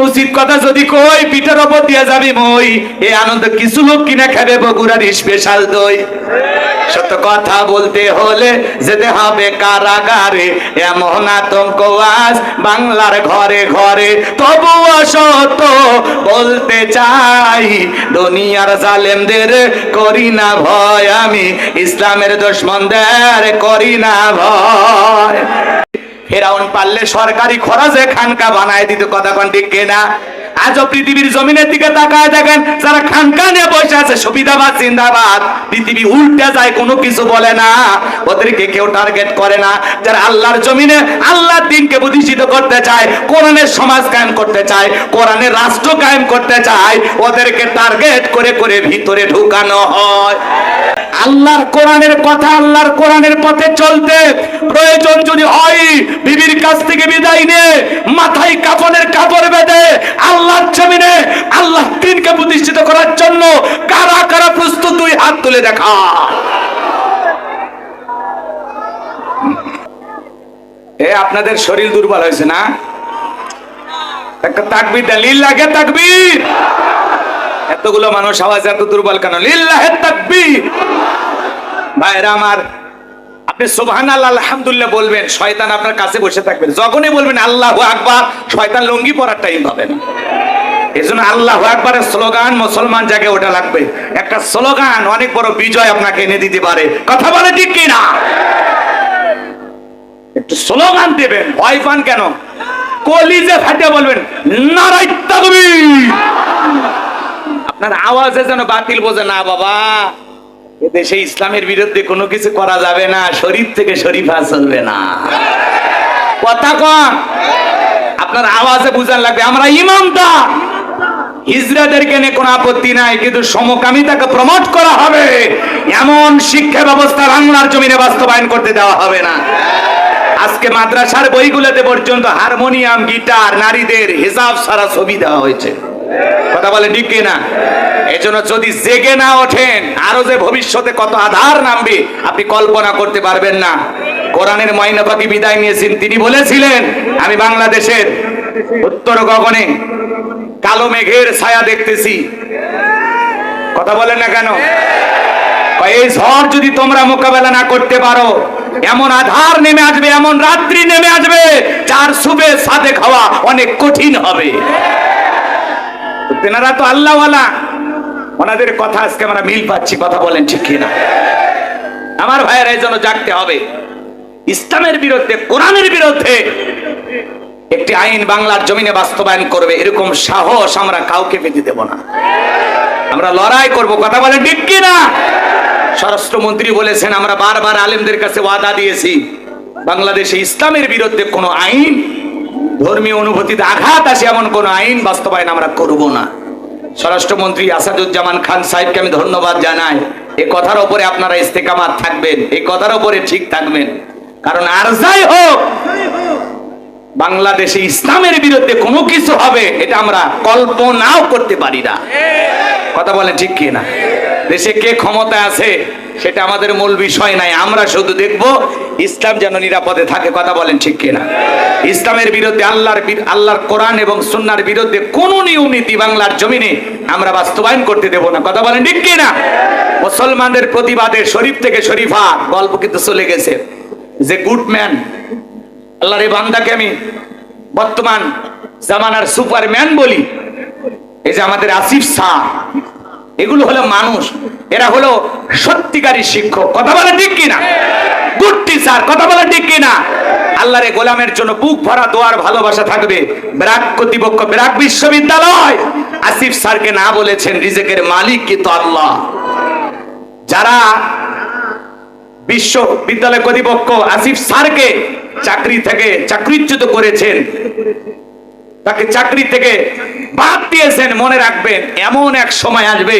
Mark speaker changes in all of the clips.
Speaker 1: উচিত কথা যদি কই, পিঠের ওপর দিয়া যাবি মই। এ আনন্দ কিছু লোক কিনা খাবে বগুড়ার স্পেশাল দই। সত্য কথা বলতে হলে যেতে হবে কারাগারে। এমন আতঙ্ক আজ বাংলার ঘরে ঘরে। তবুও সত্য বলতে চাই, দুনিয়ার জালেমদের করি না ভয় আমি। ইসলামের দুশ্মনদের করি না ভয়। ফেরাউন পারলে সরকারি খরচে খানকা বানায় দিত, কথা কোন ঠিক কিনা? আজও পৃথিবীর জমিনের দিকে তাকায় দেখেন, যারা খানকা নিয়ে বসে আছে, সুবিধাবাদ, জিন্দাবাদ, পৃথিবী উল্টে যায়, কোনো কিছু বলে না। ওদেরকে কেউ টার্গেট করে না। যারা আল্লাহর জমিনে, আল্লাহর দিনকে প্রতিষ্ঠিত করতে চায়, কোরআনের সমাজ কায়েম করতে চায়, কোরআনের রাষ্ট্র কায়েম করতে চায়, ওদেরকে টার্গেট করে করে ভিতরে ঢুকানো হয়। আল্লাহর কোরআনের কথা আল্লাহর কোরআনের পথে চলতে প্রয়োজন যদি হয়, বিবির কাছ থেকে বিদায় নিয়ে মাথায় কাপড়ের কাপড় বেঁধে আল্লাহর জমিনে আল্লাহ দিনকে প্রতিষ্ঠিত করার জন্য কারা কারা প্রস্তুত, দুই হাত তুলে দেখা। এ, আপনাদের শরীর দুর্বল হয়েছে না? একটা তাকবির দেন লিল্লাহে তাকবীর। এতগুলো মানুষ আওয়াজ এত দুর্বল কেন? লিল্লাহে তাকবীর। ভাইরা আমার, আপনি সুবহান আল্লাহ আলহামদুলিল্লাহ বলবেন, শয়তান আপনার কাছে বসে থাকবেন যখনই বলবেন আল্লাহু আকবার, শয়তান লঙ্গি পরার টাইম পাবে না। এই জন্য আল্লাহ আকবারের স্লোগান মুসলমান জায়গায় ওটা লাগবে। একটা স্লোগান, অনেক বড় বিজয় আপনাকে এনে দিতে পারে। কথা বলে ঠিক কি না একটু স্লোগান দেবেন, ভয় পান কেন? কলিজে ফাটে বলবেন নারাই তাকবীর। আপনার আওয়াজে যেন বাতিল বোঝে, না বাবা। এ দেশে ইসলামের বিরুদ্ধে কোনো কিছু করা যাবে না, শরীফ থেকে শরীফা চলবে না। কথা কন। আপনার আওয়াজে বুঝান লাগবে, আমরা নিয়ে কোনো আপত্তি নাই, কিন্তু সমকামিতাকে প্রমোট করা হবে। এমন শিক্ষা ব্যবস্থা বাংলার জমিনে বাস্তবায়ন করতে দেওয়া হবে না। আজকে মাদ্রাসার বইগুলোতে পর্যন্ত হারমোনিয়াম, গিটার, নারীদের হিসাব সারা ছবি দেওয়া হয়েছে। কথা বলে ঠিক না এজন্য যদি জেগে না ওঠেন, আরও যে ভবিষ্যতে কত আধার নামবে, আপনি কল্পনা করতে পারবেন না। কোরআনের ময়না পাখি বিদায় নিয়েছেন, তিনি বলেছিলেন, আমি বাংলাদেশের উত্তর গগনে কালো মেঘের ছায়া দেখতেছি। কথা বলেন না কেন? এই ঝড় যদি তোমরা মোকাবেলা না করতে পারো, এমন আধার নেমে আসবে, এমন রাত্রি নেমে আসবে, যার সুবে সাথে খাওয়া অনেক কঠিন হবে। তেনারা তো আল্লাহওয়ালা। ওনাদের কথা আজকে আমরা মিল পাচ্ছি, কথা বলেন ঠিক কিনা? আমার ভাইয়ের, এই জন্য জাগতে হবে। ইসলামের বিরুদ্ধে, কোরআনের বিরুদ্ধে একটি আইন বাংলার জমিনে বাস্তবায়ন করবে, এরকম সাহস আমরা কাউকে পেতে দেব না। আমরা লড়াই করব, কথা বলেন ঠিক কিনা? স্বরাষ্ট্রমন্ত্রী বলেছেন, আমরা বারবার আলেমদের কাছে ওয়াদা দিয়েছি, বাংলাদেশে ইসলামের বিরুদ্ধে কোনো আইন ধর্মীয় অনুভূতিতে আঘাত আসে এমন কোন আইন বাস্তবায়ন আমরা করব না। স্বরাষ্ট্রমন্ত্রী আসাদুজ্জামান খান সাহেবকে আমি ধন্যবাদ জানাই। এই কথার উপরে আপনারা ইস্তেকামাত থাকবেন এই কথার উপরে ঠিক থাকবেন। কারণ আর যাই হোক, বাংলাদেশে ইসলামের বিরুদ্ধে কোনো কিছু হবে, এটা আমরা কল্পনাও করতে পারি না। কথা বলেন ঠিক কি না দেশে কে ক্ষমতা আছে? সেটা আমাদের মূল বিষয় নাই। আমরা শুধু দেখব ইসলাম যেন নিরাপদে থাকে, কথা বলেন ঠিক কিনা। ইসলামের বিরুদ্ধে আল্লাহর আল্লাহর কোরআন এবং সুন্নার বিরুদ্ধে কোন নিয়ম নীতি বাংলার জমিনে আমরা বাস্তবায়ন করতে দেব না, কথা বলেন ঠিক কিনা? মুসলমানদের প্রতিবাদে শরীফ থেকে শরীফা, গল্প কিন্তু চলে গেছে। যে গুডম্যান আল্লাহর এই বান্দাকে আমি বর্তমান জামানার সুপারম্যান বলি, এই যে আমাদের আসিফ শাহ এগুলো হলো মানুষ। এরা হলো সত্যিকারী শিক্ষক। কথা বলে ঠিক কিনা? গুড টিচার কথা বলে ঠিক কিনা? আল্লাহর গোলামের জন্য বুক ভরা দোয়ার ভালোবাসা থাকবে। ব্রাক কর্তৃপক্ষ, ব্রাক বিশ্ববিদ্যালয়। আসিফ স্যারকে না বলেছেন, রিজেকের মালিক কিন্তু আল্লাহ? যারা বিশ্ববিদ্যালয় কর্তৃপক্ষ আসিফ স্যারকে চাকরি থেকে চাকরিচ্যুত করেছেন তাকে চাকরি থেকে বাদ দিয়েছেন, মনে রাখবেন, এমন এক সময় আসবে,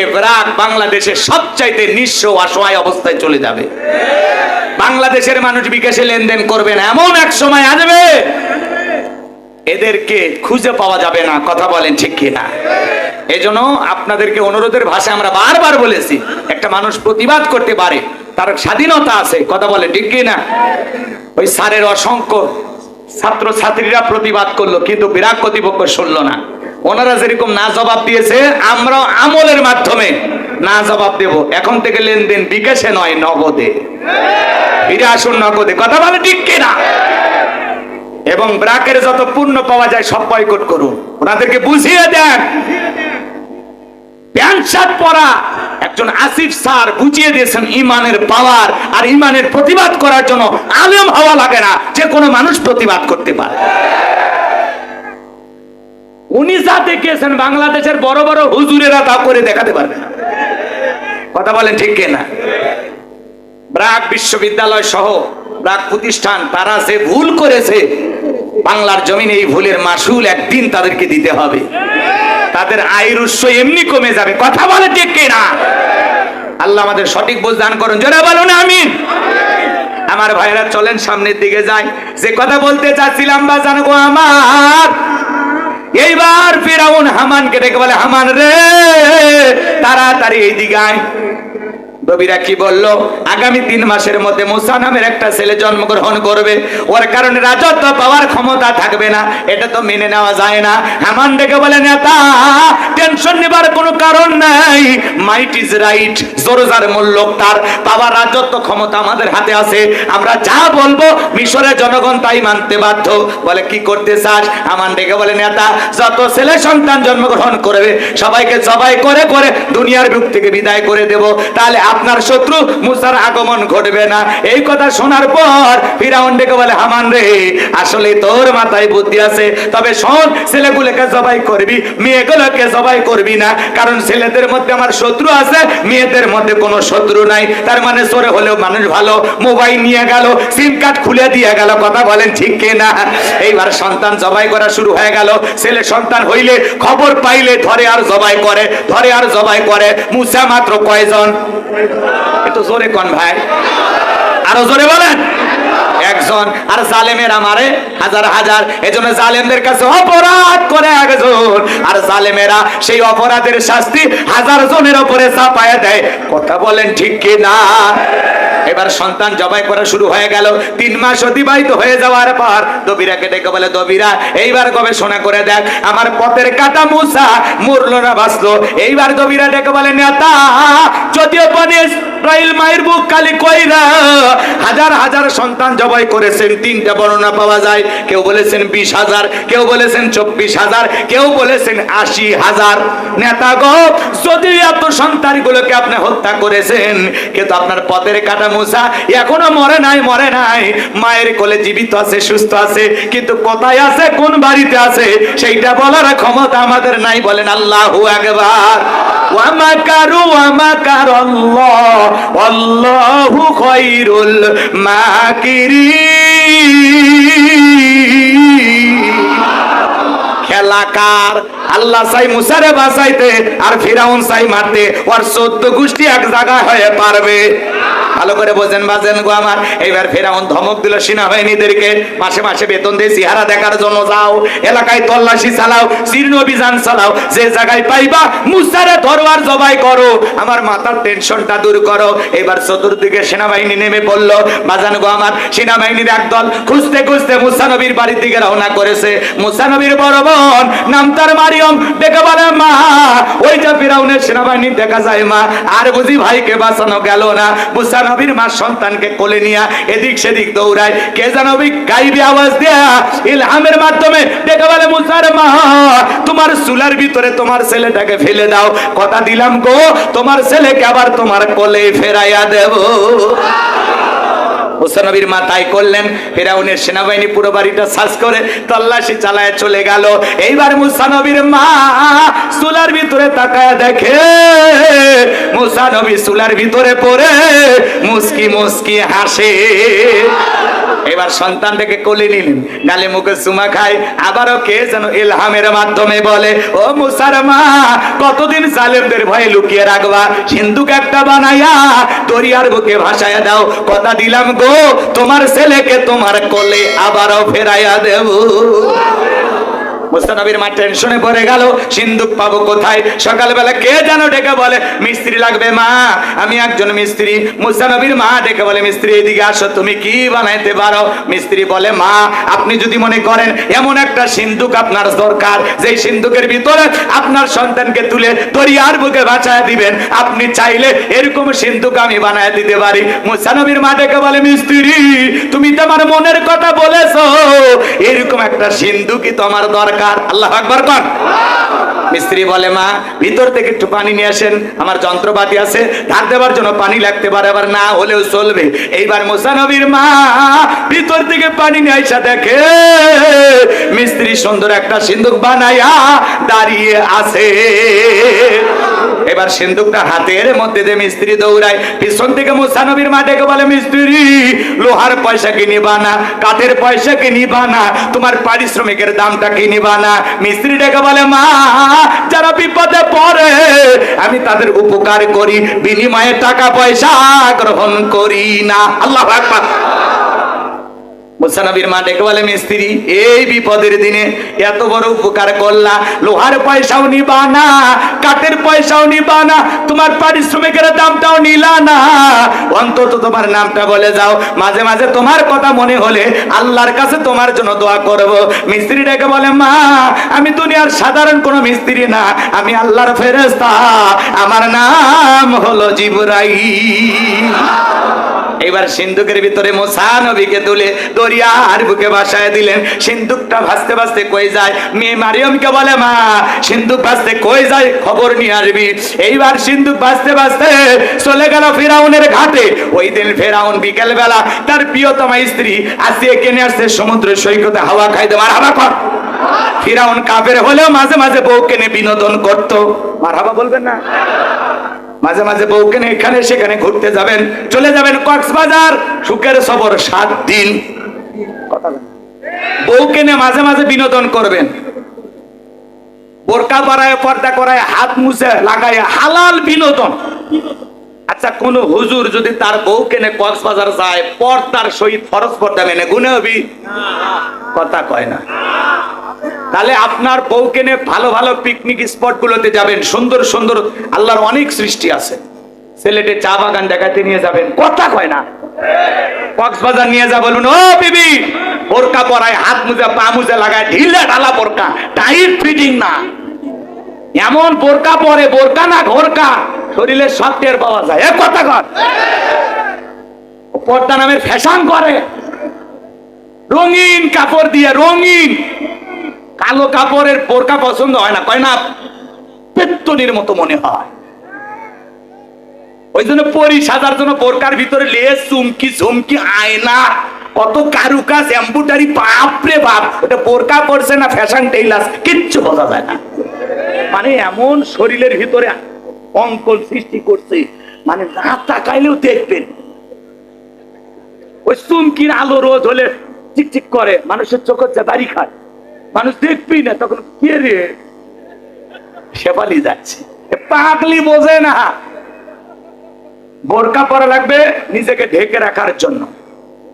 Speaker 1: এ ব্রাক বাংলাদেশের সবচাইতে নিঃস্ব অসহায় অবস্থায় চলে যাবে। বাংলাদেশের মানুষ বিকাশে লেনদেন করবেন এমন এক সময় আসবে, এদেরকে খুঁজে পাওয়া যাবে না, কথা বলেন ঠিক কিনা। এই জন্য আপনাদেরকে অনুরোধের ভাষায় আমরা বারবার বলেছি, একটা মানুষ প্রতিবাদ করতে পারে, তার স্বাধীনতা আছে, কথা বলে ঠিক কিনা। ওই স্যারের অসংখ্য ছাত্র ছাত্রীরা প্রতিবাদ করল, কিন্তু বিরাট কর্তৃপক্ষ শুনলো না। ওনারা যেরকম না জবাব দিয়েছে আমরা আমলের মাধ্যমে না জবাব দেব। এখন থেকে লেনদেন বিকাশে নয়, নগদে। ফিরে আসুন নগদে। কথা বলে ঠিক কিনা? এবং ব্রাকের যত পূর্ণ পাওয়া যায়, সব বয়কট করুন। ওনাদেরকে বুঝিয়ে দেন। বাংলাদেশের বড় বড় হুজুরেরা তা করে দেখাতে পারবে না। কথা বলেন ঠিক কিনা ব্রাক বিশ্ববিদ্যালয় সহ ব্রাক প্রতিষ্ঠান, তারা যে ভুল করেছে, বাংলার জমিনে এই ভুলের মাসুল একদিন তাদেরকে দিতে হবে। তাদের আয়ের উৎস এমনি কমে যাবে। কথা বলে ঠিক কিনা? আল্লাহ আমাদের সঠিক বোঝ দান করুন। জোরে বলুন, আমিন। আমার ভাইরা, চলেন সামনের দিকে যাই। যে কথা বলতে চাচ্ছিলাম, বা জানব আমার। এইবার ফেরাউন হামানকে ডেকে বলে, হামান রে, তাড়াতাড়ি এই দিকে আয়। রবিরা কি বলল? আগামী তিন মাসের মধ্যে মুসা নামের একটা ছেলে জন্মগ্রহণ করবে। ওর কারণে রাজত্ব পাওয়ার ক্ষমতা থাকবে না। এটা তো মেনে নেওয়া যায় না। হামান ডেকে বলে, নেতা টেনশন নেবার কোনো কারণ নাই। মাইট ইজ রাইট জোরজার মূল্য তার পাওয়ার রাজত্ব ক্ষমতা আমাদের হাতে আছে। আমরা যা বলব মিশরের জনগণ তাই মানতে বাধ্য। বলে, কি করতে চাস? হামান ডেকে বলে, নেতা, যত ছেলে সন্তান জন্মগ্রহণ করবে, সবাইকে জবাই করে করে দুনিয়ার বুক থেকে বিদায় করে দেব। তাহলে আপনার শত্রু মুসার আগমন ঘটবে না। এই কথা শোনার পর ফিরাউন ডেকে বলে, হামান রে, আসলে তোর মাথায় বুদ্ধি আছে। তবে শোন, ছেলেগুলোকে জবাই করবি, মেয়েগুলোকে জবাই করবি না। কারণ ছেলেদের মধ্যে আমার শত্রু আছে, মেয়েদের মধ্যে কোনো শত্রু নাই। তার মানে সরে হলেও মানুষ ভালো। মোবাইল নিয়ে গেল, সিম কার্ড খুলে দিয়ে গেল, কথা বলেন ঠিক কিনা? এইবার সন্তান জবাই করা শুরু হয়ে গেল। ছেলে সন্তান হইলে খবর পাইলে ধরে আর জবাই করে, ধরে আর জবাই করে। মুসা মাত্র কয়জন? একটু জোরে কন ভাই। আরও জোরে বলেন। একজন আর জালেমেরা মারে হাজার হাজার। এজন্য জালেমদের কাছে অপরাধ করে একজন। আর জালেমেরা সেই অপরাধের শাস্তি হাজার জনের উপরে চাপায় দেয়। কথা বলেন ঠিক কি না এবার সন্তান জবাই করা শুরু হয়ে গেল। তিন মাস অতিবাহিত হয়ে যাওয়ার পর দবিরাকে ডেকে বলে, দবিরা, এইবার গবেষণা করে দেখ। আমার পথের কাটা মুসা মরলো না, বাঁচলো। এইবার দবিরা ডেকে বলে, নেতা, যদিও বনে ইসরাইল মায়ের বুক কালি কইরা হাজার হাজার সন্তান জবাই করেছেন। তিনটা বর্ণনা পাওয়া যায়। কেউ বলেছেন বিশ হাজার, কেউ বলেছেন চব্বিশ হাজার, কেউ বলেছেন আশি হাজার। নেতা গো, যদি এত সন্তানগুলোকে আপনি হত্যা করেছেন, কিন্তু আপনার পথের কাটা মুসা এখনও মরে নাই মরে নাই। মায়ের কোলে জীবিত আছে, সুস্থ আছে, কিন্তু কোথায় আছে, কোন বাড়িতে আছে, সেইটা বলার ক্ষমতা আমাদের নাই বলেন আল্লাহু আকবার। ওয়ামাকারু ওয়ামাকারাল্লাহ আল্লাহু খায়রুল মাকিরি খেলাকার আল্লাহ চাই মুসারে বাঁচাইতে আর ফিরাউন চাই মারতে। ওর চোদ্দ গোষ্ঠী এক জায়গায় হয়ে পারবে। ভালো করে বোঝেন বাজেন গো আমার। এইবার ফেরাউন ধমক দিল সেনাবাহিনীদেরকে মাসে মাসে বেতন দিয়ে চেহারা দেখার জন্য যাও। এলাকায় তল্লাশি চালাও শীর্ণ অভিযান চালাও। যে জায়গায় পাইবা, মুসারে ধরোয়ার জবাই করো। আমার মাথার টেনশনটা দূর করো। এবার চতুর্দিকে সেনাবাহিনী নেমে পড়ল। বাজান গো আমার, সেনাবাহিনীর একদল খুঁজতে খুঁজতে মুসানবীর বাড়ির দিকে রওনা করেছে। মুসানবীর বড় বোন, নাম তার মারিয়ম দেখে বলে, মা, ওই যে ফিরাউনের সেনাবাহিনী দেখা যায়, মা, আর বুঝি ভাইকে বাঁচানো গেল না? মুসানবীর মা সন্তানকে কোলে নিয়া এদিক সেদিক দৌড়ায়। কে জানবি গাইবি আওয়াজ দেয়া ইলহামের মাধ্যমে দেখে বলে, মুসার মা, তোমার চুলার ভিতরে তোমার ছেলেটাকে ফেলে দাও। কথা দিলাম গো, তোমার ছেলেকে আবার তোমার কোলে ফেরাইয়া দেব। মুসানবীর মা তাই করলেন। ফেরাউনের সেনাবাহিনী পুরো বাড়িটা সার্চ করে তল্লাশি চালায় চলে গেল। এইবার মুসানবীর মা চুলার ভিতরে তাকায় দেখে মুসানবী সুলার ভিতরে পড়ে মুসকি মুস্কি হাসে। এবার সন্তানটাকে কোলে নিলেন। গালে মুখে সুমা খায়। আবারও কে যেন ইলহামের মাধ্যমে বলে, ও মুসার মা কতদিন জালেমদের ভয়ে লুকিয়ে রাখবা? সিন্ধুক একটা বানাইয়া দরিয়ার বুকে ভাসায়া দাও। কথা দিলাম গো, তোমার ছেলেকে তোমার কোলে আবারও ফেরাইয়া দেব। মুস্তানবীর মা টেনশনে পড়ে গেল। সিন্ধুক পাবো কোথায়? সকালবেলা কে যেন ডেকে বলে, মিস্ত্রি লাগবে মা। আমি একজন মিস্ত্রি, মুস্তানবীর মা ডেকে বলে, মিস্ত্রি, এদিকে আসো, তুমি কি বানাইতে পারো? মিস্ত্রি বলে, মা, আপনি যদি মনে করেন, এমন একটা সিন্ধুক আপনার দরকার। যেই সিন্ধুকের ভিতরে আপনার সন্তানকে তুলে দরিয়ার বুকে বাঁচায় দিবেন, আপনি চাইলে এরকম সিন্ধুক আমি বানায় দিতে পারি। মুসানবীর মা ডেকে বলে, মিস্ত্রি, তুমি তোমার মনের কথা বলেছ। এরকম একটা সিন্ধুকই তো আমার দরকার? আল্লাহ আকবর কর মিস্ত্রি বলে, মা, ভিতর থেকে একটু পানি নিয়ে আসেন। আমার যন্ত্রপাতি আছে, ধার দেওয়ার জন্য পানি লাগতে পারে, আবার না হলেও চলবে। এইবার মোসানবীর মা ভিতর থেকে পানি নিয়ে আসা দেখে, মিস্ত্রি সুন্দর একটা সিন্ধুক বানাইয়া দাঁড়িয়ে আছে। এবার সিন্ধুকটা হাতের মধ্যে দিয়ে মিস্ত্রি দৌড়ায়। পিছন থেকে মুসানবীর মা ডেকে বলে, মিস্ত্রি, লোহার পয়সা কি নিবা না, কাঠের পয়সা কি নিবা না, তোমার পারিশ্রমিকের দামটা কি নিবা না মিস্ত্রি ডেকে বলে, মা, যারা বিপদে পড়ে, আমি তাদের উপকার করি, বিনিময়ে টাকা পয়সা গ্রহণ করি না। আল্লাহ আকবার। মুসানবীর মা ডেকে এই বিপদের দিনে এত বড় উপকার করলা। লোহার পয়সাও নিবা না, কাঠের পয়সাও নিবা না, তোমার পারিশ্রমিকের দামটাও নিলা না। অন্তত তোমার নামটা বলে যাও। মাঝে মাঝে তোমার কথা মনে হলে আল্লাহর কাছে তোমার জন্য দোয়া করব। মিস্ত্রি ডেকে বলে, মা, আমি দুনিয়ার সাধারণ কোনো মিস্ত্রি না, আমি আল্লাহর ফেরেস্তা আমার নাম হলো জিবরাইল। এবার সিন্ধুকের ভিতরে মোসা নবীকে তুলে বুকে বাসায় দিলেন। সিন্ধুকটা ভাসতে ভাসতে কই যায়? মেয়ে মারিয়মকে বলে, মা, সিন্ধুক ভাসতে কই যায়? খবর নিয়ে আসবি। এইবার সিন্ধুক ভাসতে ভাসতে চলে গেল ফেরাউনের ঘাটে। ওই দিন ফেরাউন বিকেল বেলা তার প্রিয়তমা স্ত্রী আসিয়ে কেনে আসছে সমুদ্র সৈকতে হাওয়া খাইতে। মার হাওয়া কর। ফিরাউন কাপের হলেও মাঝে মাঝে বউ কেনে বিনোদন করতো। মার হাবা বলবেন না। মাঝে মাঝে বউকে নিয়ে এখানে সেখানে ঘুরতে যাবেন। চলে যাবেন কক্সবাজার। সুখের সবর সাত দিন। বউকে নিয়ে মাঝে মাঝে বিনোদন করবেন। বোরকা বাড়ায় পর্দা করায়, হাত মুছে লাগায়, হালাল বিনোদন। আচ্ছা কোন হুজুর যদি তার বউকে নিয়ে কক্সবাজার যায়, পর্দার সহিত ফরজ পর্দা মেনে, গুনে হবি? কথা কয় না। তাহলে আপনার বউ কেনে ভালো ভালো পিকনিক স্পট গুলোতে যাবেন, সুন্দর সুন্দর আল্লাহর অনেক সৃষ্টি আছে। সিলেটে চা বাগান দেখাতে নিয়ে যাবেন, কথা কয় না। কক্সবাজার নিয়ে যা বলুন, ও বিবি, বোরকা পরায়, হাত মুজে, পা মুজে লাগায়, ঢিলা ঢালা বোরকা টাইট ফিটিং না। এমন বোরকা পরে, বোরকা না ঘোরকা, শরীরে সব টের পাওয়া যায়। এ কথা কর। পর্দা নামের ফ্যাশন করে। রঙিন কাপড় দিয়ে, রঙিন। কালো কাপড়ের বোরকা পছন্দ হয় না, কয় না, পেত্তনির মতো মনে হয়। ওই জন্য পরি সাজার জন্য বোরকার ভিতরে লেস চুমকি, ঝুমকি, আয়না, কত কারুকাজ, এম্বুটারি, বাপরে বাপ। ওটা বোরকা পড়ছে না ফ্যাশন টেইলার্স কিচ্ছু বোঝা যায় না। মানে এমন শরীরের ভিতরে অঙ্কন সৃষ্টি করছে মানে না তাকাইলেও দেখবেন। ওই চুমকির আলো রোদ হলে চিকচিক করে, মানুষের চোখের হচ্ছে দাড়ি খায়। মানুষ দেখবি না, তখন কে রে? শেফালি যাচ্ছে। পাগলি বোঝে না। বোরকা পরা লাগবে নিজেকে ঢেকে রাখার জন্য।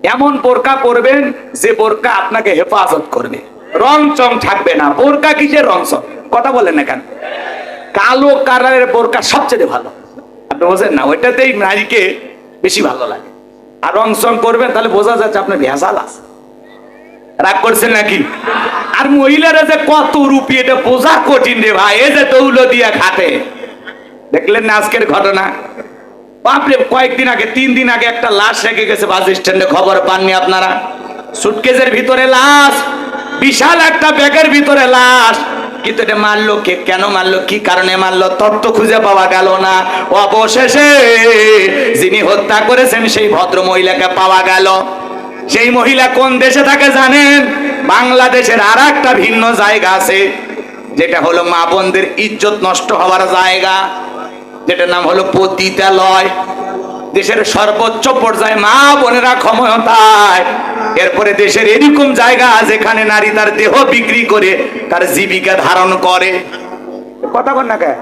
Speaker 1: এমন বোরকা পরবেন যে বোরকা আপনাকে হেফাজত করবে। রং চং থাকবে না। বোরকা কিসের রং চং? কথা বলেন না কেন? কালো কালারের বোরকা সবচেয়ে ভালো। আপনি বোঝেন না, ওইটাতেই নারীকে বেশি ভালো লাগে। আর রং চং করবেন, তাহলে বোঝা যাচ্ছে আপনার ভেজাল আছে। রাগ করছেন নাকি? আর মহিলারা যে কত রুপি, এটা বোঝা কঠিন রে ভাই। এই যে তৌলো দিয়া খাতে দেখলেন না আজকের ঘটনা? বাপরে, কয়েকদিন আগে, তিন দিন আগে একটা লাশ রেখে গেছে বাস স্ট্যান্ডে। খবর পাননি আপনারা? সুটকেসের ভিতরে লাশ, বিশাল একটা ব্যাগের ভিতরে লাশ। কিন্তু এটা মারলো কে? কেন মারলো? কি কারণে মারলো? তত্ত্ব খুঁজে পাওয়া গেল না। অবশেষে যিনি হত্যা করেছেন, সেই ভদ্র মহিলাকে পাওয়া গেল। সেই মহিলা কোন দেশে থাকে জানেন? বাংলাদেশের আর একটা ভিন্ন জায়গা আছে, যেটা হলো মা বোনদের ইজ্জত নষ্ট হওয়ার জায়গা। যেটার নাম হলো পতিতালয়। দেশের সর্বোচ্চ পর্যায়ে মা বোনেরা ক্ষমতায়। এরপরে দেশের এরকম জায়গা যেখানে নারী তার দেহ বিক্রি করে, তার জীবিকা ধারণ করে। কথা বল না কে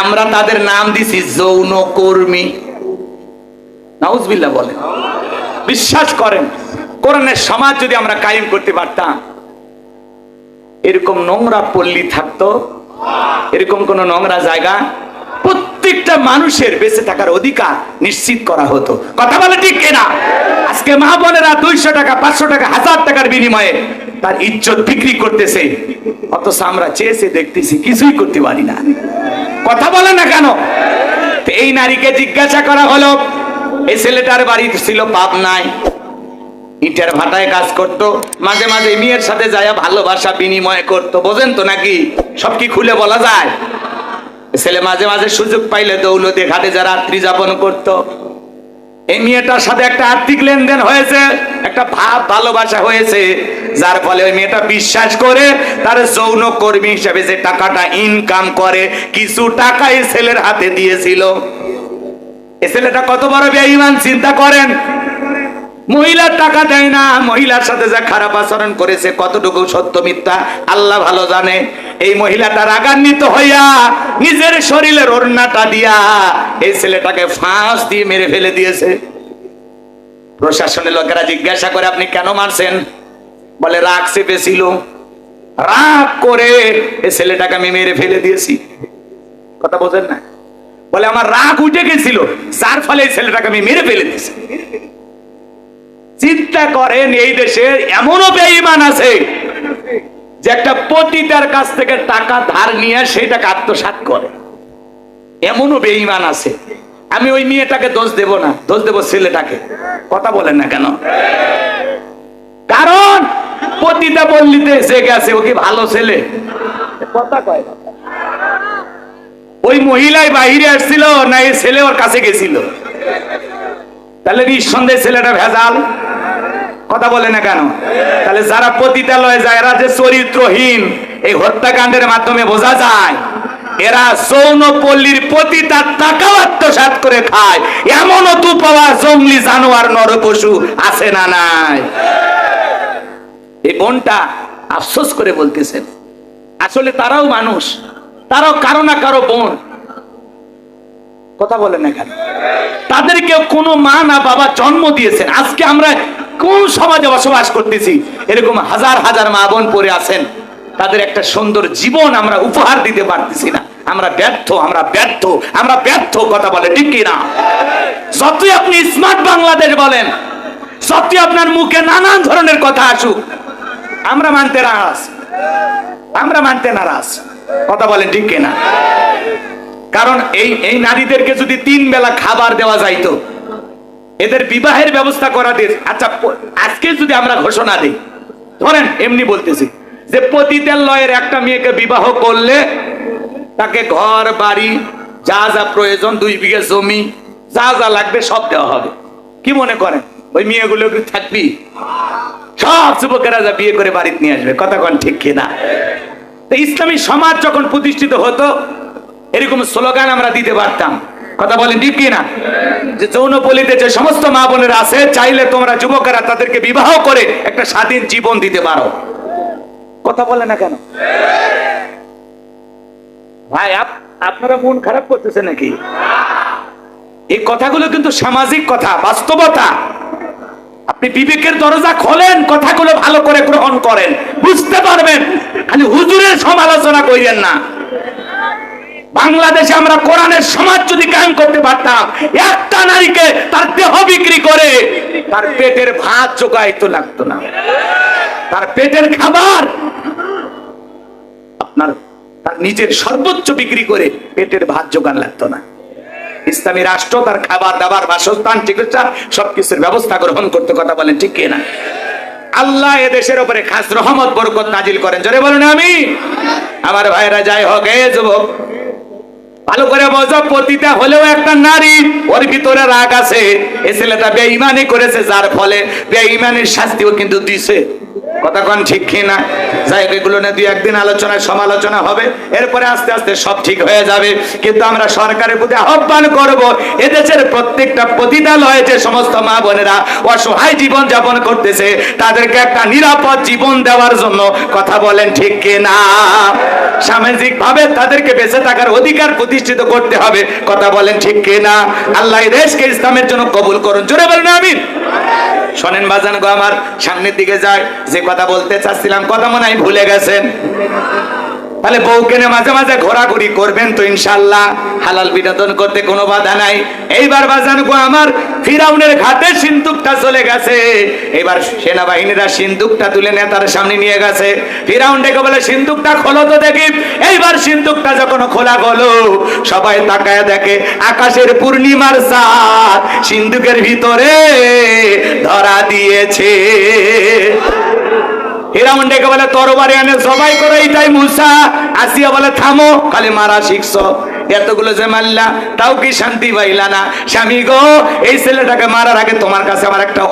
Speaker 1: আমরা তাদের নাম দিছি যৌন কর্মী। নাউজবিল্লাহ বলে বিশ্বাস করেন, কোরআনের সমাজ যদি আমরা কায়েম করতে পারতাম, এরকম নোংরা পল্লী থাকতো, এরকম কোন নোংরা জায়গা প্রত্যেকটা মানুষের বেঁচে থাকার অধিকার নিশ্চিত করা হতো। কথা বলে ঠিক কিনা? আজকে মা বোনেরা দুইশো টাকা, পাঁচশো টাকা, হাজার টাকার বিনিময়ে তার ইজ্জত বিক্রি করতেছে। অথচ আমরা চেয়েছে দেখতেছি, কিছুই করতে পারি না। কথা বলে না কেন? এই নারীকে জিজ্ঞাসা করা হলো এই ছেলেটার বাড়ি ছিল পাবনায়। ইটের ভাটায় কাজ করত, মাঝে মাঝে মেয়ের সাথে যায় ভালোবাসা বিনিময় করত। বোঝেন তো নাকি? সব কি খুলে বলা যায়? ছেলে মাঝে মাঝে সুযোগ পাইলে দৌলতে ঘাটে যারা রাত্রি যাপন করত। এই মেয়েটার সাথে একটা আর্থিক লেনদেন হয়েছে, একটা ভাব ভালোবাসা হয়েছে, যার ফলে ওই মেয়েটা বিশ্বাস করে তার যৌন কর্মী হিসেবে যে টাকাটা ইনকাম করে, কিছু টাকা এই ছেলের হাতে দিয়েছিল। এই ছেলেটা কত বড় বেঈমান, চিন্তা করেন। মহিলার টাকা দেয় না, মহিলার সাথে যা খারাপ আচরণ করেছে, কতটুকু সত্য মিথ্যা, আল্লাহ ভালো জানে। এই মহিলাটা রাগান্বিত হইয়া নিজের শরীরের ওড়নাটা দিয়া এই ছেলেটাকে ফাঁস দিয়ে মেরে ফেলে দিয়েছে। প্রশাসনের লোকেরা জিজ্ঞাসা করে, আপনি কেন মারছেন? বলে, রাগ চেপেছিল। রাগ করে এই ছেলেটাকে আমি মেরে ফেলে দিয়েছি। কথা বোঝেন না? বলে, আমার রাগ উঠে গেছিল, যার ফলে এই ছেলেটাকে আমি মেরে ফেলে দিয়েছি। চিন্তা করেন, এই দেশে এমনও বেঈমান আছে যে একটা পতিতার কাছ থেকে টাকা ধার নিয়ে সেটাকে আত্মসাৎ করে। এমনও বেঈমান আছে। আমি ওই মেয়েটাকে দোষ দেব না, দোষ দেব ছেলেটাকে। কথা বলেন না কেন? কারণ পতিতা বললিতে এসে গেছে, ও কি ভালো ছেলে? কথা কয় ওই মহিলাই বাহিরে আসছিল না, এই ছেলে ওর কাছে গেছিল। তাহলে নিঃসন্দেহে ছেলেটা ভেজাল। কথা বলে না কেন? তাহলে যারা পতিতালয়ে যায়, এরা যে চরিত্রহীন, এই হত্যাকাণ্ডের মাধ্যমে বোঝা যায়, এরা যৌন পল্লীর পতিতার টাকাও আত্মসাৎ করে খায়। এমনও তু পাওয়া জঙ্গলি জানোয়ার নর পশু আছে না নাই? এই বোনটা আফসোস করে বলতেছেন আসলে তারাও মানুষ, তারাও কারও না কারও বোন। কথা বলেন না কেন? তাদেরকে কোনো মা না বাবা জন্ম দিয়েছেন। আজকে আমরা কোন সমাজে বসবাস করতেছি? এরকম হাজার হাজার মা বোন পড়ে আছেন। তাদের একটা সুন্দর জীবন আমরা উপহার দিতে পারতেছি না। আমরা ব্যর্থ আমরা ব্যর্থ আমরা ব্যর্থ কথা বলে, ঠিক কি না যতই আপনি স্মার্ট বাংলাদেশ বলেন, যতই আপনার মুখে নানান ধরনের কথা আসুক, আমরা মানতে নারাজ। আমরা মানতে নারাজ। কথা বলেন ঠিক কিনা? কারণ এই এই নারীদেরকে যদি তিন বেলা খাবার দেওয়া যাইতো, এদের বিবাহের ব্যবস্থা করা দিয়ে আচ্ছা আজকে যদি আমরা ঘোষণা দিই, ধরেন এমনি বলতেছি যে পতিতের লয়ের একটা মেয়েকে বিবাহ করলে তাকে ঘর, বাড়ি, যা যা প্রয়োজন, দুই বিঘা জমি, যা যা লাগবে সব দেওয়া হবে। কি মনে করেন? ওই মেয়েগুলো কি থাকবি? সব যুবকেরা যা বিয়ে করে বাড়িতে নিয়ে আসবে, কথা কন ঠিক কিনা? ইসলামী সমাজ যখন প্রতিষ্ঠিত হতো এরকম স্লোগান আমরা দিতে পারতাম। কথা বলেন ঠিক কিনা? যে যৌনপল্লীতে যে সমস্ত মা বোনেরা আছে, চাইলে তোমরা যুবকেরা তাদেরকে বিবাহ করে একটা স্বাধীন জীবন দিতে পারো। কথা বলে না কেন? ভাই, আপ- আপনারা মন খারাপ করতেছে নাকি? এই কথাগুলো কিন্তু সামাজিক কথা, বাস্তবতা। আপনি বিবেকের দরজা খোলেন, কথাগুলো ভালো করে গ্রহণ করেন। বুঝতে পারবেন, খালি হুজুরের সমালোচনা কইরেন না। বাংলাদেশে আমরা কোরআনের সমাজ যদি কায়েম করতে পারতাম, একটা নারীকে তার দেহ বিক্রি করে তার পেটের ভাত জোগাইতে লাগতো না। তার পেটের খাবার আপনার তার নিজের সর্বোচ্চ বিক্রি করে পেটের ভাত জোগান লাগতো না। ইসলামী রাষ্ট্র তার খাবার দাবার, বাসস্থান, চিকিৎসা, সবকিছুর ব্যবস্থা গ্রহণ করতে কথা বলেন, ঠিক কিনা? আল্লাহ এ দেশের উপরে খাস রহমত, বরকত নাজিল করেন। জোরে বলেন আমি আমার ভাইরা যাই হোক, এ যুবক ভালো করে বোঝো পতিতা হলেও একটা নারী, ওর ভিতরে রাগ আছে। এ ছেলেটা বেঈমানি করেছে, যার ফলে বেঈমানির শাস্তিও কিন্তু দিছে। কথা কন ঠিক কিনা? যাই হোক, এগুলো নিয়ে দুই একদিন আলোচনা সমালোচনা হবে। এরপরে আস্তে আস্তে সব ঠিক হয়ে যাবে। কিন্তু আমরা সরকারের প্রতি আহ্বান এদেশের প্রত্যেকটা সমস্ত মা বোনেরা অসহায় জীবন যাপন করতেছে, তাদেরকে একটা নিরাপদ জীবন দেওয়ার জন্য কথা বলেন ঠিক কিনা? সামাজিক ভাবে তাদেরকে বেঁচে থাকার অধিকার প্রতিষ্ঠিত করতে হবে, কথা বলেন ঠিক কিনা? আল্লাহ দেশকে ইসলামের জন্য কবুল করুন। জোরে বলেন, আমিন। শোনেন বাজান গো আমার, সামনের দিকে যায়। যে কথা বলতে চাচ্ছিলাম, কথা মনে হয় ভুলে গেছেন? তাহলে বউকে মাঝে মাঝে ঘোরাঘুরি করবেন তো ইনশাল্লাহ হালাল বিনোদন করতে কোনো বাধা নাই। এইবার বাজান গো, আমার ফিরাউনের ঘাটে সিন্ধুকটা চলে গেছে। এবার সেনাবাহিনীরা সিন্ধুকটা তুলে নেতার সামনে নিয়ে গেছে। ফিরাউন ডেকে বলে সিন্ধুকটা খোলো তো দেখি। এইবার সিন্ধুকটা যখন খোলা হলো সবাই তাকায় দেখে, আকাশের পূর্ণিমার সাত সিন্ধুকের ভিতরে ধরা দিয়েছে। ফিরাউন ডেকে বলে সবাই করে, এইটাই বলে, থামো, খালি মারা এতগুলো তাও কি শান্তি পাইলা না? স্বামী গো, এই ছেলেটাকে তোমার কাছে আমার একটা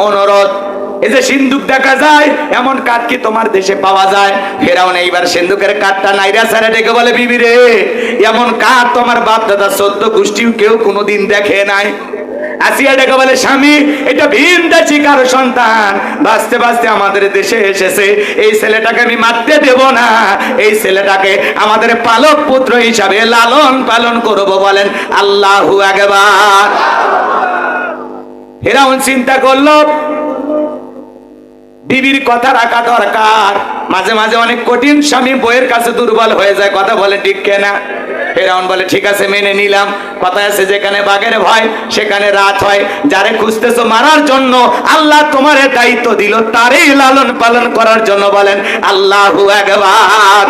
Speaker 1: এই যে সিন্ধুক দেখা যায়, এমন কাঠ কি তোমার দেশে পাওয়া যায়? ফেরাও না এইবার সিন্ধুকের কাঠটা নাইরা সারা ডেকে বলে, বিবি রে, এমন কাঠ তোমার বাপ দাদা সদ্য গোষ্ঠীও কেউ কোনোদিন দেখে নাই। ডেকে বলে, স্বামী, এটা সন্তান। আমাদের দেশে এসেছে। এই ছেলেটাকে আমি মারতে দেব না। এই ছেলেটাকে আমাদের পালক পুত্র হিসাবে লালন পালন করব বলেন আল্লাহু আকবার। ফেরাউন চিন্তা করল বিবির কথা রাখা দরকার। মাঝে মাঝে অনেক কঠিন স্বামী বইয়ের কাছে দুর্বল হয়ে যায়, কথা বলে ঠিক কেনা। ফেরাউন বলে, ঠিক আছে, মেনে নিলাম। কথা আছে, যেখানে বাঘের ভয়, সেখানে রাত হয়। যারে খুঁজতেছো মারার জন্য, আল্লাহ তোমার দায়িত্ব দিল, তারই লালন পালন করার জন্য বলেন, আল্লাহু একবার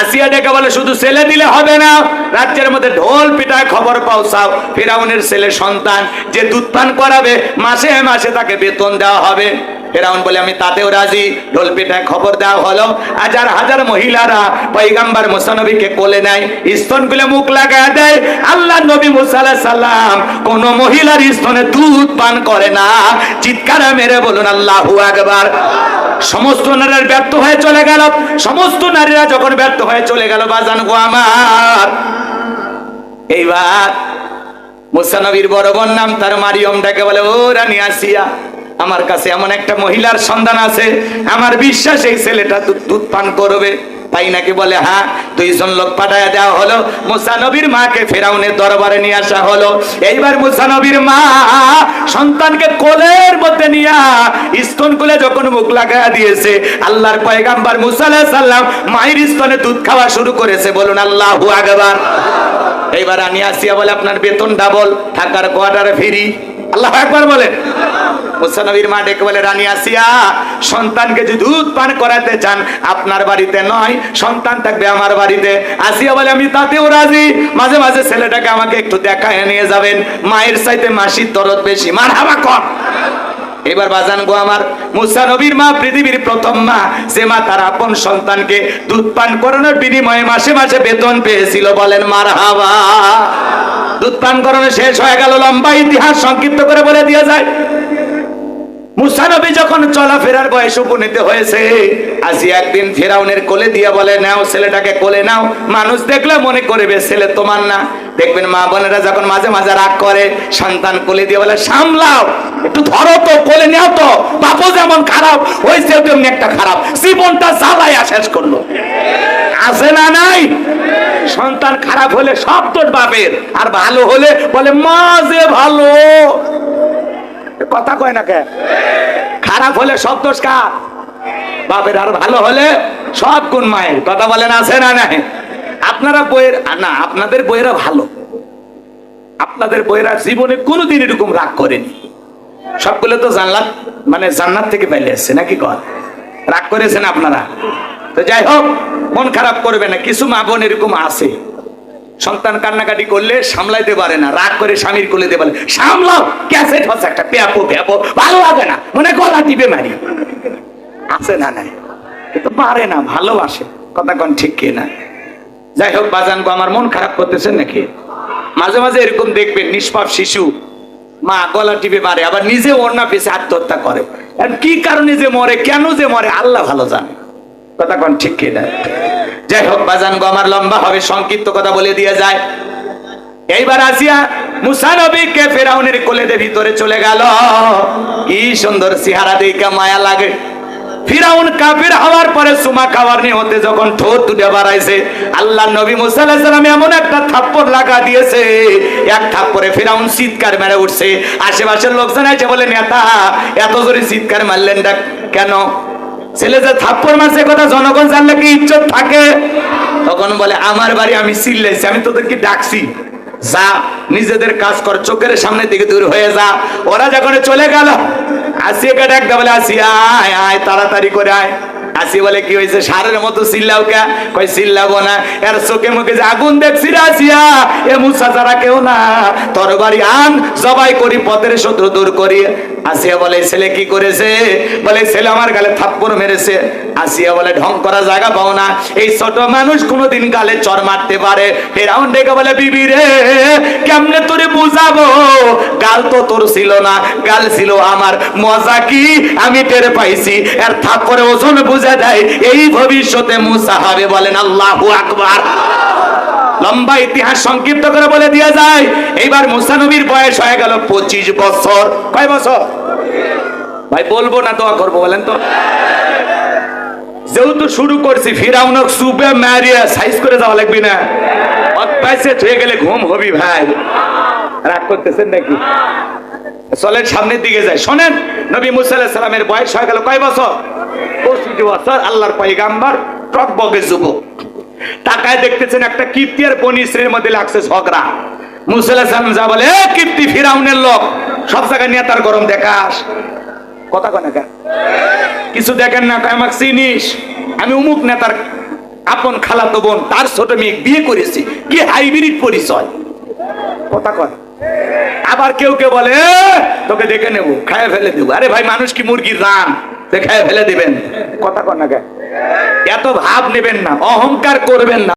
Speaker 1: আসিয়া ডেকে বলে, শুধু ছেলে দিলে হবে না, রাজ্যের মধ্যে ঢোল পিটায় খবর পাও সাও ফেরাউনের ছেলে সন্তান যে দুধ পান করাবে, মাসে মাসে তাকে বেতন দেওয়া হবে। ফেরাউন বলে, আমি তাতেও রাজি, ঢোল পিটায় খবর দেওয়া হলো। হাজার হাজার মহিলারা পৈগাম্বার মুসানবীকে কোলে নেয় স্তন গুলে মুখ লাগায় দেয়। আল্লাহ নবী মুসা আলাইহিস সালাম কোন মহিলার স্তনে দুধ পান করে না। চিৎকার মেরে বলুন, আল্লাহু আকবার। সমস্ত নারীরা ব্যর্থ হয়ে চলে গেল। সমস্ত নারীরা যখন ব্যর্থ হয়ে চলে গেল, বাজান গো আমার। এইবার মুসানবীর বড় বোন নাম তার মারিয়ম ডাকে বলে, ও রানী আসিয়া, আমার কাছে এমন একটা মহিলার সন্ধান আছে। আমার বিশ্বাস এই ছেলেটা দুধ পান করবে। তাই নাকি বলে হ্যাঁ দুইজন লোক পাঠায় দেওয়া হলো। মুসানবীর মাকে ফেরাউনের দরবারে নিয়ে আসা হলো। এইবার মুসানবীর মা সন্তানকে কোলের মধ্যে নিয়া স্তন কোলে যখন মুখ লাগায় দিয়েছে, আল্লাহর পয়গাম্বার মুসা সালাম মায়ের স্তনে দুধ খাওয়া শুরু করেছে। বলুন, আল্লাহু আকবার। এইবার আমি আসিয়া বলে, আপনার বেতন ডাবল থাকার কোয়ার্টারে ফিরি। আল্লাহ একবার বলেন। মুসানবীর মা ডেকে বলে, রানী আসিয়া, সন্তানকে যদি দুধ পান করাতে চান, আপনার বাড়িতে নয়, সন্তান থাকবে আমার বাড়িতে। আসিয়া বলে, আমি তাতেও রাজি। মাঝে মাঝে ছেলেটাকে আমাকে একটু দেখায় নিয়ে যাবেন। মায়ের সাইতে মাসির দরদ বেশি। মার হাবা কম। এবার বাজান গো আমার, মুসা নবীর মা, পৃথিবীর প্রথম মা সে মা তার আপন সন্তানকে দুধ পান করানোর বিনিময়ে মাসে মাসে বেতন পেয়েছিল, বলেন মার হাবা দুধ পান করানো শেষ হয়ে গেল, লম্বা ইতিহাস সংক্ষিপ্ত করে বলে দিয়ে যায়। মুসানবী যখন চলাফেরার বয়স উপনীত হয়েছে, আজি একদিন ফেরাউনের কোলে দিয়ে বলে, নাও ছেলেটাকে কোলে নাও, মানুষ দেখলে মনে করবে ছেলে তোমার না। দেখবেন মা বোনেরা যখন মাঝে মাঝে রাগ করে, সন্তান কোলে দিয়ে বলে, সামলাও, একটু ধরো তো, কোলে নেও তো বাপও যেমন খারাপ হয়েছে তেমনি একটা খারাপ। জীবনটা জ্বালায়া শেষ করল। আছে না নাই? সন্তান খারাপ হলে সব তোর বাপের, আর ভালো হলে বলে, মা যে ভালো। কথা কয় না কে? খারাপ হলে সব দোষ কার? বাপের আর ভালো হলে সব গুণ মায়ের। কথা বলেন, আছে না নাই? আপনারা বইয়ের, না, আপনাদের বইয়েরা ভালো। আপনাদের বইয়েরা জীবনে কোনোদিন এরকম রাগ করেনি। সবগুলো তো জানলাত মানে জান্নাত থেকে পাইলে এসছে নাকি কর? রাগ করেছেন আপনারা? তো যাই হোক, মন খারাপ করবে না, কিছু মা বোন এরকম আছে। সন্তান কান্নাকাটি করলে সামলাইতে পারে না, রাগ করে স্বামীর কোলে দিয়ে বলে, সামলাও, ক্যাসেট হচ্ছে একটা, প্যাপো প্যাপো, ভালো লাগে না, মনে গলা টিপে মারি। আছে না নাই? কিন্তু পারে না, ভালোবাসে, কথা কোন ঠিক কি না যাই হোক, বাজান গো, আমার মন খারাপ করতেছেন নাকি? মাঝে মাঝে এরকম দেখবেন, নিষ্পাপ শিশু, মা গলা টিপে মারে, আবার নিজে ওড়না পেছে আত্মহত্যা করে। কি কারণে যে মরে, কেন যে মরে, আল্লাহ ভালো জানে। কথা কোন ঠিক কি না? যাই হোক, বাজান গো, আমার লম্বা হবে, সংক্ষিপ্ত কথা বলে দিয়ে যায়। এইবার আসিয়া মুসা নবীকে ফেরাউনের কোলে দিয়ে ভিতরে চলে গেল। কি সুন্দর সিহারা দেখা মায়া লাগে। ফিরাউন কাফির হওয়ার পরে সুমা খাওয়ার নিয়ে হতে যখন ঠোঁট তুলে বাড়াইছে আল্লাহ নবী মুসা এমন একটা থাপ্পড় লাগা দিয়েছে, এক থাপ্পড়ে ফিরাউন চিৎকার মেরে উঠছে। আশেপাশের লোকজন আছে বলে, নেতা, এত জোরে চিৎকার মারলেন ডাক কেন? ছেলে যে থাপ্পড় মারছে কথা জনগণ জানলে কি ইজ্জত থাকে? তখন বলে, আমার বাড়ি আমি চিল্লাইছি, আমি তোদেরকে ডাকছি। যা, নিজেদের কাজ কর, চোখের সামনে দিকে দূর হয়ে যা। ওরা যখন চলে গেল আসিয়াকে ডাকতে বলে আসি আয় আয়, তাড়াতাড়ি করে আয়। আসি বলে, কি হয়েছে? সারের মতো চিল্লাও কে? কই চিল্লাবো না। এর চোখে মুখে যে আগুন দেখছি রে আসিয়া, এ মুসা যারা কেউ না, তরবারি আন, জবাই করি, পথের শত্রু দূর করি আসিয়া বলে, ছেলে কি করেছে? বলে, ছেলে আমার গালে থাপ্পড় মেরেছে। আসিয়া বলে, ঢং করা জায়গা পাও না। এই ছোট মানুষ কোনোদিন গালে চর মারতে পারে। ফেরাউন ডেকে বলে, বিবি রে, কেমনে তোরে বুঝাবো? গাল তো তোর ছিল না, গাল ছিল আমার। মজা কি? আমি টের পাইছি। আর থাপ্পড়ে ওজন বুঝা দেয় এই ভবিষ্যতে মুসা হবে বলেন, আল্লাহু আকবার। লম্বা ইতিহাস সংক্ষিপ্ত করে বলে দিয়ে যায়। এইবার মুসা নবীর বয়স হয়ে গেল পঁচিশ বছর। কয় বছর? ভাই, বলব না, দোয়া করব, বলেন তো। যেহেতু শুরু করছি ফিরাউনক সুপে মারিয়া সাইজ করে যাওয়া লাগবে না। অত্যাচার হয়ে গেলে ঘুম হবি, ভাই। রাগ করতেছেন নাকি? চলেন, সামনের দিকে যায় শোনেন, নবী মুসা আলাইহিস সালামের বয়স হয়ে গেল কয় বছর? পঁচিশ বছর, আল্লাহর পয়গাম্বার টক বগে যুবক। টাকায় দেখতেছেন একটা কীর্তি আর বনিশ্রীর মধ্যে লাগছে ঝগড়া। মুসা আলাইহিস যা বলে কীর্তি, ফিরাউনের লোক, সব জায়গায় গরম দেখাস। কথা কেন? কিছু দেখেন না চিনিস? আমি উমুক নেতার আপন খালাতো বোন, তার ছোট মেয়ে বিয়ে করেছি। কি হাইব্রিড পরিচয়? কথা কয়। আবার কেউ কেউ বলে তোকে দেখে নেব, খায় ফেলে দেবো। আরে ভাই, মানুষ কি মুরগির রান? খায় ফেলে দিবেন। কথা কন না কেন? এত ভাব নেবেন না অহংকার করবেন না।